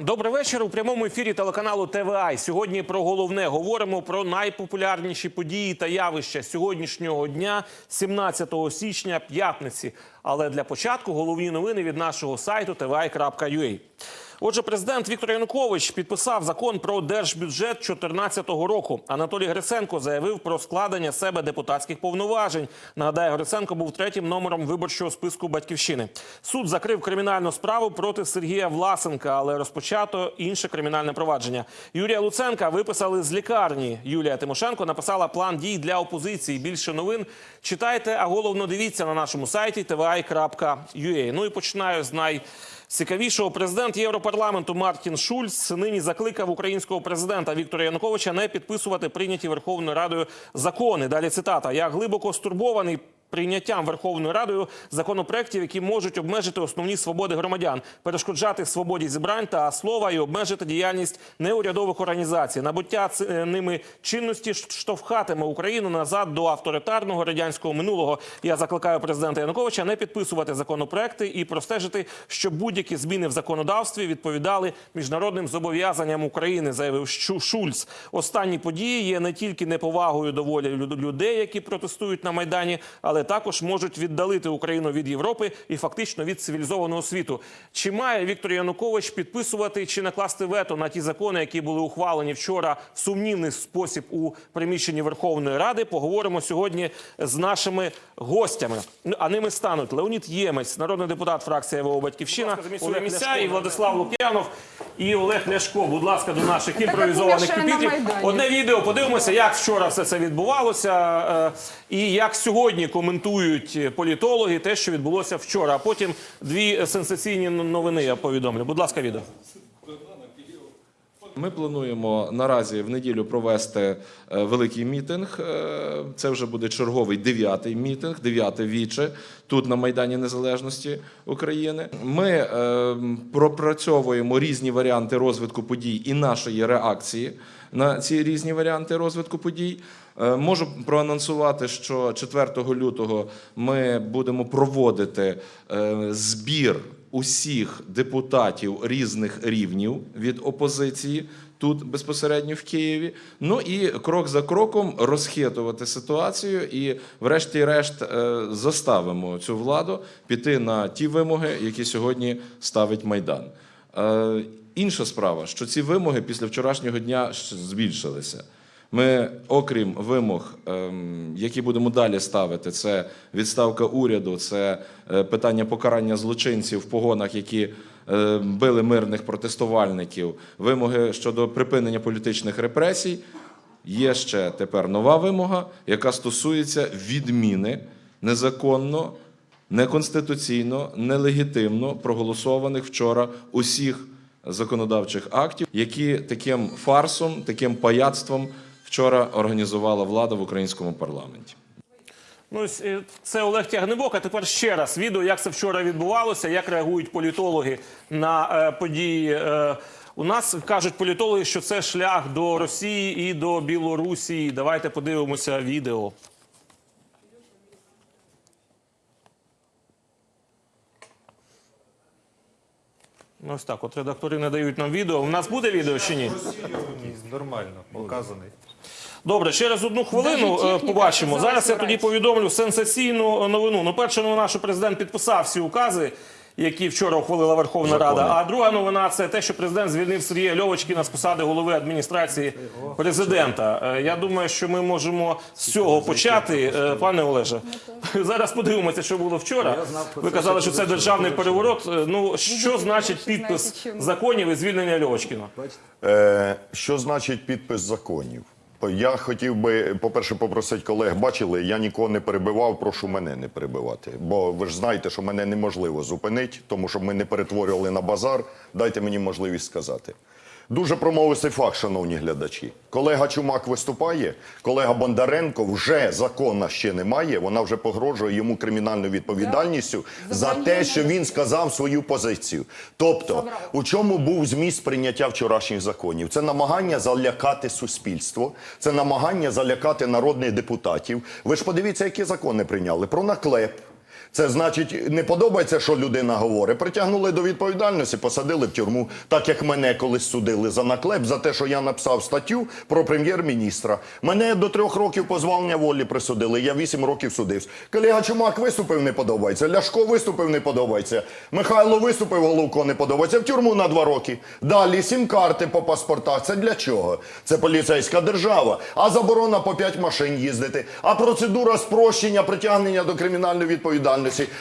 Добрий вечір. У прямому ефірі телеканалу ТВА. Сьогодні про головне говоримо про найпопулярніші події та явища сьогоднішнього дня, 17 січня, п'ятниці. Але для початку головні новини від нашого сайту tva.ua. Отже, президент Віктор Янукович підписав закон про держбюджет 2014 року. Анатолій Гриценко заявив про складення себе депутатських повноважень. Нагадаю, Гриценко був третім номером виборчого списку батьківщини. Суд закрив кримінальну справу проти Сергія Власенка, але розпочато інше кримінальне провадження. Юрія Луценка виписали з лікарні. Юлія Тимошенко написала план дій для опозиції. Більше новин читайте, а головно дивіться на нашому сайті tvi.ua. Ну і починаю з най. Цікавішого президент Європарламенту Мартін Шульц нині закликав українського президента Віктора Януковича не підписувати прийняті Верховною Радою закони. Далі цитата: я глибоко стурбований. Прийняттям Верховною Радою законопроєктів, які можуть обмежити основні свободи громадян, перешкоджати свободі зібрань та слова і обмежити діяльність неурядових організацій. Набуття е, ними чинності штовхатиме Україну назад до авторитарного радянського минулого. Я закликаю президента Януковича не підписувати законопроекти і простежити, щоб будь-які зміни в законодавстві відповідали міжнародним зобов'язанням України, заявив Шульц. Останні події є не тільки неповагою до волі людей, які протестують на майдані, але також можуть віддалити Україну від Європи і фактично від цивілізованого світу. Чи має Віктор Янукович підписувати чи накласти вето на ті закони, які були ухвалені вчора в сумнівний спосіб у приміщенні Верховної Ради? Поговоримо сьогодні з нашими гостями. Ну, А ними стануть Леонід Ємець, народний депутат фракції ВО Батьківщина, Олег Місця і Владислав Лук'янов і Олег Ляшко. Будь ласка, до наших імпровізованих. Майдані. Одне відео подивимося, як вчора все це відбувалося, е, і як сьогодні коментують політологи те, що відбулося вчора. А потім дві сенсаційні новини я повідомлю. Будь ласка, відео. Ми плануємо наразі в неділю провести е, великий мітинг. Е, Це вже буде черговий дев'ятий мітинг, дев'яте віче тут на Майдані Незалежності України. Ми е, пропрацьовуємо різні варіанти розвитку подій і нашої реакції на ці різні варіанти розвитку подій. Е, Можу проанонсувати, що 4 лютого ми будемо проводити е, збір усіх депутатів різних рівнів від опозиції тут безпосередньо в Києві. Ну і крок за кроком розхитувати ситуацію, і, врешті-решт, е, заставимо цю владу піти на ті вимоги, які сьогодні ставить майдан. Інша справа, що ці вимоги після вчорашнього дня збільшилися. Ми, окрім вимог, ем, які будемо далі ставити, це відставка уряду, це е, питання покарання злочинців в погонах, які е, били мирних протестувальників, вимоги щодо припинення політичних репресій. Є ще тепер нова вимога, яка стосується відміни незаконно, неконституційно, нелегітимно проголосованих вчора усіх законодавчих актів, які таким фарсом, таким паяцтвом вчора організувала влада в українському парламенті. Ну, е, це Олег Тягнебок. А тепер ще раз відео, як це вчора відбувалося, як реагують політологи на е, події. Е, у нас кажуть політологи, що це шлях до Росії і до Білорусі. Давайте подивимося відео. Ну, Ось так, от редактори не дають нам відео. У нас буде відео чи ні? Нормально, показаний. Добре, через одну хвилину е, побачимо. зараз я тоді повідомлю сенсаційну новину. Ну, перша новина, що президент підписав всі укази, які вчора ухвалила Верховна Рада. А друга новина це те, що президент звільнив Сергія Льовочкіна з посади голови адміністрації президента. Е, Я думаю, що ми можемо з цього почати, Е, пане Олеже. Зараз подивимося, що було вчора. Ви казали, що це державний переворот. Е, Ну що значить підпис законів і звільнення Льовочкіна? Що значить підпис законів? Я хотів би, по-перше, попросити колег, бачили, я нікого не перебивав, прошу мене не перебивати. Бо ви ж знаєте, що мене неможливо зупинити, тому що ми не перетворювали на базар. Дайте мені можливість сказати. Дуже промовистий факт, шановні глядачі. Колега Чумак виступає, колега Бондаренко вже закона ще немає. Вона вже погрожує йому кримінальною відповідальністю за те, що він сказав свою позицію. Тобто, у чому був зміст прийняття вчорашніх законів? Це намагання залякати суспільство, це намагання залякати народних депутатів. Ви ж подивіться, які закони прийняли про наклеп. Це значить, не подобається, що людина говорить. Притягнули до відповідальності, посадили в тюрму, так як мене колись судили за наклеп, за те, що я написав статтю про прем'єр-міністра. Мене до трьох років позбавлення волі присудили. Я вісім років судився. Колега Чумак виступив, не подобається. Ляшко виступив, не подобається. Михайло виступив, Головко не подобається. В тюрму на два роки. Далі сім карти по паспортах. Це для чого? Це поліцейська держава. А заборона по п'ять машин їздити. А процедура спрощення притягнення до кримінальної відповідальності.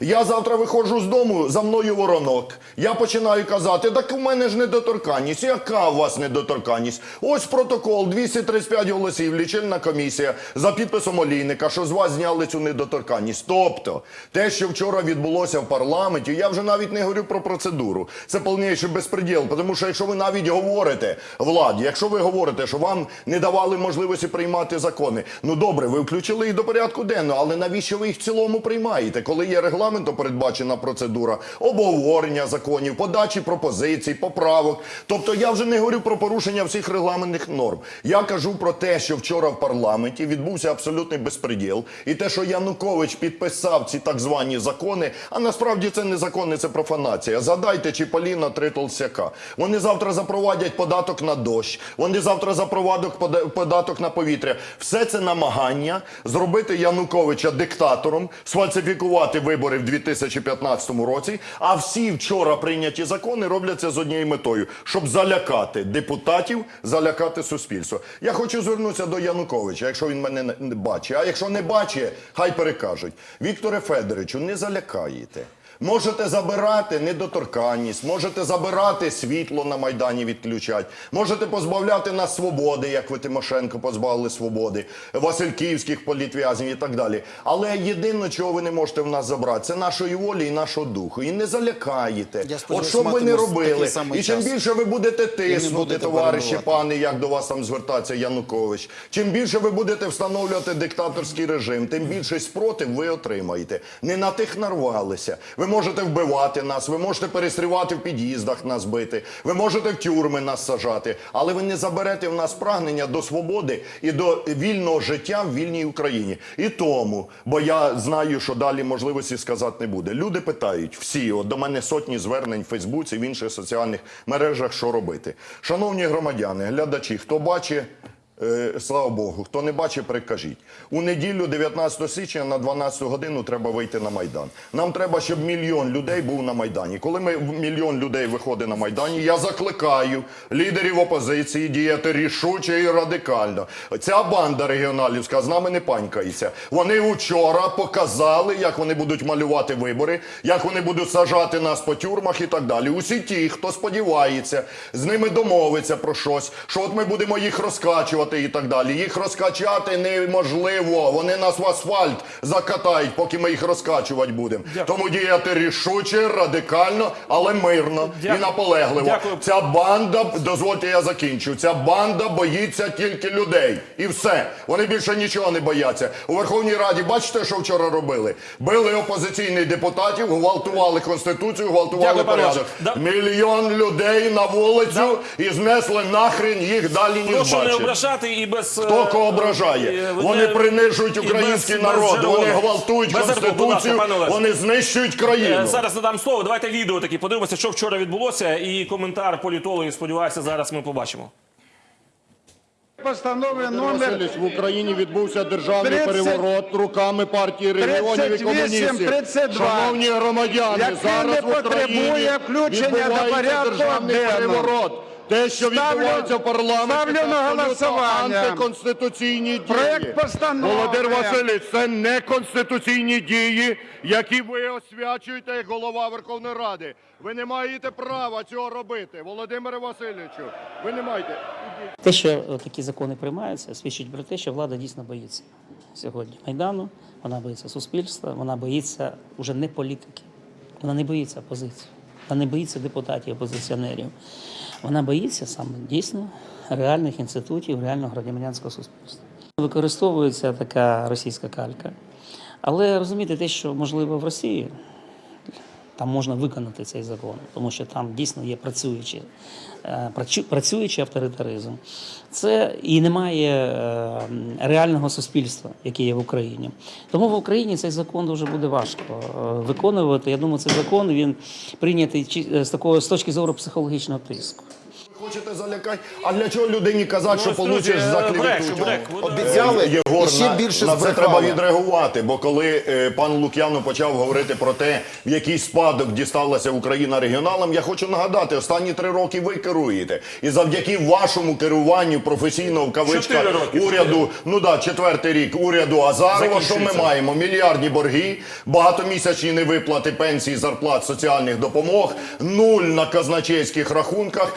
Я завтра виходжу з дому, за мною воронок. Я починаю казати, так у мене ж недоторканність. Яка у вас недоторканність? Ось протокол, 235 голосів, лічильна комісія за підписом Олійника, що з вас зняли цю недоторканність. Тобто, те, що вчора відбулося в парламенті, я вже навіть не говорю про процедуру. Це повніший безпреділ. Тому що якщо ви навіть говорите владі, якщо ви говорите, що вам не давали можливості приймати закони, ну добре, ви включили їх до порядку денного, але навіщо ви їх в цілому приймаєте? Коли є регламентом передбачена процедура обговорення законів, подачі пропозицій, поправок. Тобто я вже не говорю про порушення всіх регламентних норм. Я кажу про те, що вчора в парламенті відбувся абсолютний безпреділ, і те, що Янукович підписав ці так звані закони, а насправді це не закони, це профанація. Задайте Чіполіна три толсяка. Вони завтра запровадять податок на дощ, вони завтра запровадять податок на повітря. Все це намагання зробити Януковича диктатором, сфальсифікувати вибори в 2015 році. А всі вчора прийняті закони робляться з однією метою, щоб залякати депутатів, залякати суспільство. Я хочу звернутися до Януковича, якщо він мене не- не бачить. А якщо не бачить, хай перекажуть. Вікторе Федоровичу, не залякаєте. Можете забирати недоторканність, можете забирати світло на Майдані відключать, можете позбавляти нас свободи, як ви Тимошенко позбавили свободи, Васильківських політв'язнів і так далі. Але єдине, чого ви не можете в нас забрати, це нашої волі і нашого духу. І не залякаєте. Я От що б ви не робили, і чим більше ви будете тиснути, товариші, пане, як до вас там звертається Янукович, чим більше ви будете встановлювати диктаторський режим, тим більший спротив ви отримаєте. Не на тих нарвалися. Ви можете вбивати нас, ви можете перестрівати в під'їздах нас бити, ви можете в тюрми нас сажати, але ви не заберете в нас прагнення до свободи і до вільного життя в вільній Україні. І тому, бо я знаю, що далі можливості сказати не буде. Люди питають всі, от до мене сотні звернень в Фейсбуці, в інших соціальних мережах, що робити. Шановні громадяни, глядачі, хто бачить. Е, Слава Богу, хто не бачить, прикажіть. У неділю, 19 січня, на 12 годину треба вийти на Майдан. Нам треба, щоб мільйон людей був на Майдані. Коли ми мільйон людей виходить на Майдані, я закликаю лідерів опозиції діяти рішуче і радикально. Ця банда регіоналівська з нами не панькається. Вони вчора показали, як вони будуть малювати вибори, як вони будуть сажати нас по тюрмах і так далі. Усі ті, хто сподівається, з ними домовиться про щось, що от ми будемо їх розкачувати і так далі. Їх розкачати неможливо. Вони нас в асфальт закатають, поки ми їх розкачувати будемо. Дякую. Тому діяти рішуче, радикально, але мирно Дякую. і наполегливо. Дякую. Ця банда, дозвольте, я закінчу. Ця банда боїться тільки людей. І все. Вони більше нічого не бояться. У Верховній Раді, бачите, що вчора робили? Били опозиційних депутатів, гвалтували конституцію, гвалтували Дякую, порядок. Да. Мільйон людей на вулицю і знесли нахрен їх далі ніж бачить. Ображати і без... Хто е, кого ображає? е, Вони принижують український без- народ, без вони гвалтують Без жаргону, ласка, конституцію, вони знищують країну. Е, Зараз надам слово. Давайте відео такі подивимося, що вчора відбулося, і коментар політологів. Сподіваюся, зараз ми побачимо. Постанови номер в Україні відбувся державний 30 переворот руками партії регіонів і 38, комуністів. 32, Шановні громадяни, зараз не в Україні потребує включення до відбувається порядку денного. переворот. Те, що Ставлю- відбувається в парламенті, ставлю це на абсолютно голосування. антиконституційні дії. Проект постанови. Володимир Васильович, це не конституційні дії, які ви освячуєте як голова Верховної Ради. Ви не маєте права цього робити. Володимире Васильовичу, ви не маєте. Те, що е, такі закони приймаються, свідчить про те, що влада дійсно боїться сьогодні майдану. Вона боїться суспільства, вона боїться уже не політики, вона не боїться опозиції, вона не боїться депутатів, опозиціонерів. Вона боїться саме дійсно реальних інститутів, реального громадянського суспільства. Використовується така російська калька. Але розумієте, те, що можливо в Росії, там можна виконати цей закон, тому що там дійсно є працюючі, е, працюючий авторитаризм. Це і немає е, реального суспільства, яке є в Україні. Тому в Україні цей закон дуже буде важко е, виконувати. Я думаю, цей закон він прийнятий з такого з точки зору психологічного тиску. Хочете залякати? А для чого людині казати, що ось, друзі, получиш за е, клевету? Обіцяли Єгор, і ще на, більше на це збрехали. треба відреагувати. Бо коли е, пан Лук'янов почав говорити про те, в який спадок дісталася Україна регіоналам, я хочу нагадати, останні три роки ви керуєте. І завдяки вашому керуванню професійного в кавичках Чотири роки. уряду, ну да, четвертий рік уряду Азарова, що ми Закінчується. маємо? Мільярдні борги, багатомісячні невиплати пенсій, зарплат, соціальних допомог, нуль на казначейських рахунках,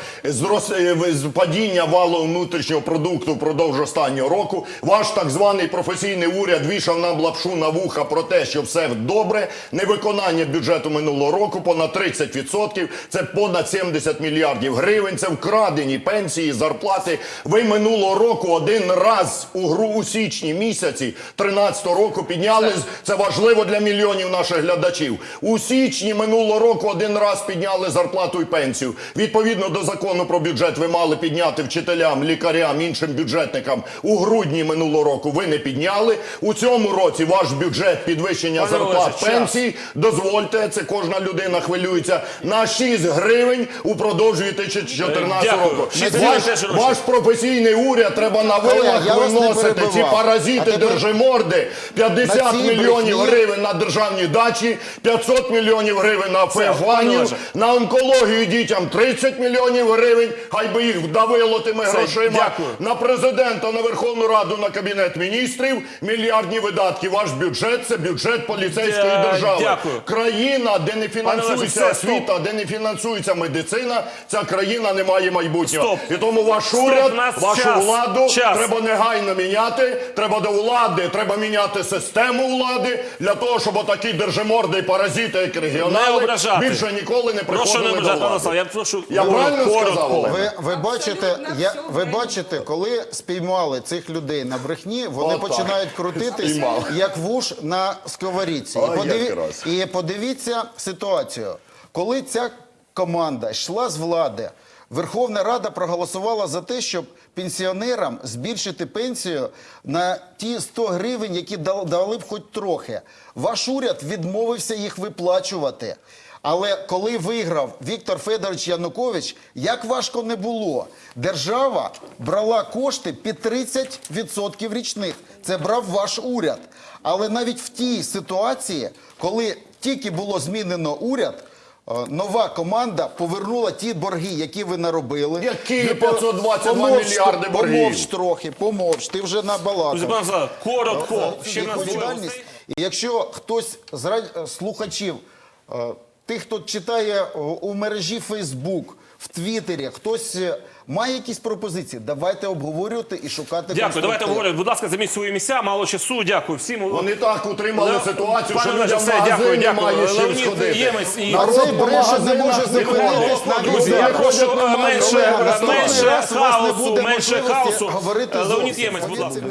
зрос, е, падіння валового внутрішнього продукту впродовж останнього року. Ваш так званий професійний уряд вішав нам лапшу на вуха про те, що все добре. Невиконання бюджету минулого року понад 30%. Це понад 70 мільярдів гривень. Це вкрадені пенсії, зарплати. Ви минулого року один раз у гру у січні місяці 13-го року підняли. Це важливо для мільйонів наших глядачів. У січні минулого року один раз підняли зарплату і пенсію. Відповідно до закону про бюджет ви мали підняти вчителям, лікарям, іншим бюджетникам. У грудні минулого року ви не підняли. У цьому році ваш бюджет підвищення Пане зарплат пенсій. Дозвольте, це кожна людина хвилюється на 6 гривень упродовж 2014 Дякую. року. Ваш, ваш професійний уряд треба на вилах виносити. Ці паразити тепер- держиморди. 50 мільйонів брехні- гривень на державні дачі, 500 мільйонів гривень на Олеже. на онкологію дітям 30 мільйонів гривень, хай би їх вдавило тими Все, грошима. дякую. На президента, на Верховну Раду, на Кабінет міністрів мільярдні видатки. Ваш бюджет це бюджет поліцейської Дя- держави. дякую. Країна, де не фінансується освіта, де не фінансується медицина, ця країна не має майбутнього. Стоп. І тому ваш Стоп, уряд, вашу час. владу Час. треба негайно міняти. Треба до влади, треба міняти систему влади для того, щоб отакі держиморди і паразити, як регіонали, більше ніколи не Прошу приходили не до ображати, влади. Я прошу Я коротко, правильно сказав, Ви, ви бачите, я, ви бачите, коли спіймали цих людей на брехні, вони Отак. починають крутитись Спіймали. як вуш на сковорідці. Ой, і, якраз. і подивіться ситуацію, коли ця команда йшла з влади. Верховна Рада проголосувала за те, щоб пенсіонерам збільшити пенсію на ті 100 гривень, які дал- дали б хоч трохи. Ваш уряд відмовився їх виплачувати. Але коли виграв Віктор Федорович Янукович, як важко не було, держава брала кошти під 30% річних. Це брав ваш уряд. Але навіть в тій ситуації, коли тільки було змінено уряд, е, нова команда повернула ті борги, які ви наробили. Які 522 помовч- мільярди боргів? Помовч трохи, помовч, ти вже набалакав. Друзі, коротко. Ще нас двоє Відповідальність. гостей. І якщо хтось з слухачів, е, тих, хто читає е, у мережі Фейсбук, в Твіттері, хтось е, має якісь пропозиції, давайте обговорювати і шукати Дякую, давайте говорити. Будь ласка, займіть свої місця. Мало часу. Дякую всім. Вони так утримали Лев- ситуацію, Пане що людям все, дякую, дякую. Леонід. Ємець і- Народ бреше не може зупинитись на Друзі, я прошу менше, менше хаосу, менше хаосу. Леонід. Ємець, будь ласка.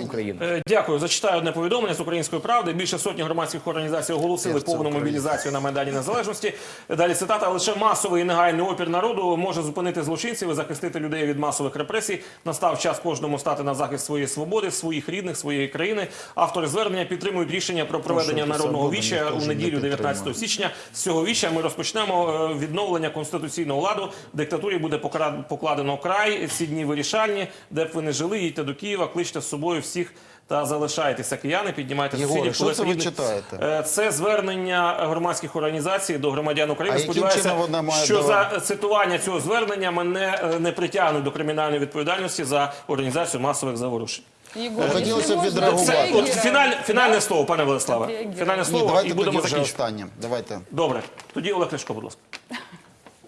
Е, Дякую. Зачитаю одне повідомлення з української правди. Більше сотні громадських організацій оголосили повну мобілізацію на Майдані Незалежності. Далі цитата. Лише масовий і негайний опір народу може зупинити злочинців і захистити людей від масових репресій. Настав час кожному стати на захист своєї свободи, своїх рідних, своєї країни. Автори звернення підтримують рішення про проведення народного віча у неділю 19 січня. З цього віча ми розпочнемо е, відновлення конституційного ладу. Диктатурі буде покладено край. Ці дні вирішальні. Де б ви не жили, їдьте до Києва, кличте з собою всіх. Та залишайтеся кияни, піднімайте Єгоре, сусідів. що це ви читаєте? Е, Це звернення громадських організацій до громадян України. Сподіваюся, вона має що до- за цитування цього звернення мене е, не притягнуть до кримінальної відповідальності за організацію масових заворушень. Егор, Хотілося б відреагувати. От фінальне, фінальне слово, пане Владиславе. Фінальне Ні, слово давайте і будемо закінчувати. Давайте. Добре, тоді Олег Ляшко, будь ласка.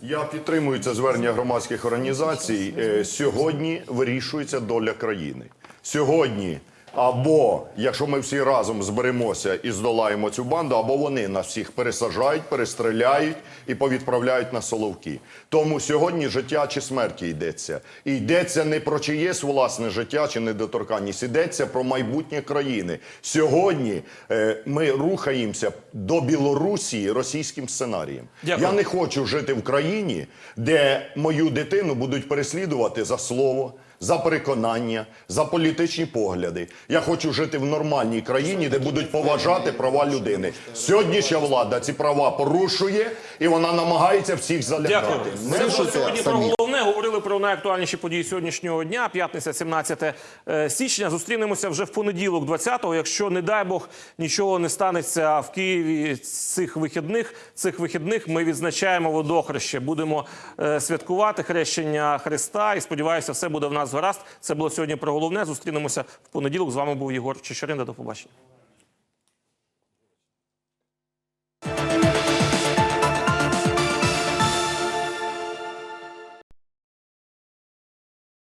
Я підтримую це звернення громадських організацій. Е, Сьогодні вирішується доля країни. Сьогодні Або якщо ми всі разом зберемося і здолаємо цю банду, або вони нас всіх пересажають, перестріляють і повідправляють на соловки. Тому сьогодні життя чи смерті йдеться. І йдеться не про чиєсь власне життя чи недоторканність, йдеться про майбутнє країни. Сьогодні е, ми рухаємося до Білорусі російським сценарієм. Дякую. Я не хочу жити в країні, де мою дитину будуть переслідувати за слово, за переконання, за політичні погляди. Я хочу жити в нормальній країні, де будуть поважати права людини. Сьогоднішня влада ці права порушує, і вона намагається всіх залякати. Це було сьогодні про головне. Говорили про найактуальніші події сьогоднішнього дня. П'ятниця, 17 е, січня. Зустрінемося вже в понеділок, 20-го. Якщо не дай Бог нічого не станеться в Києві цих вихідних. Цих вихідних ми відзначаємо водохреще. Будемо е, святкувати хрещення Христа. І сподіваюся, все буде в нас гаразд. Це було сьогодні про головне. Зустрінемося в понеділок. З вами був Єгор Чечерин. До побачення.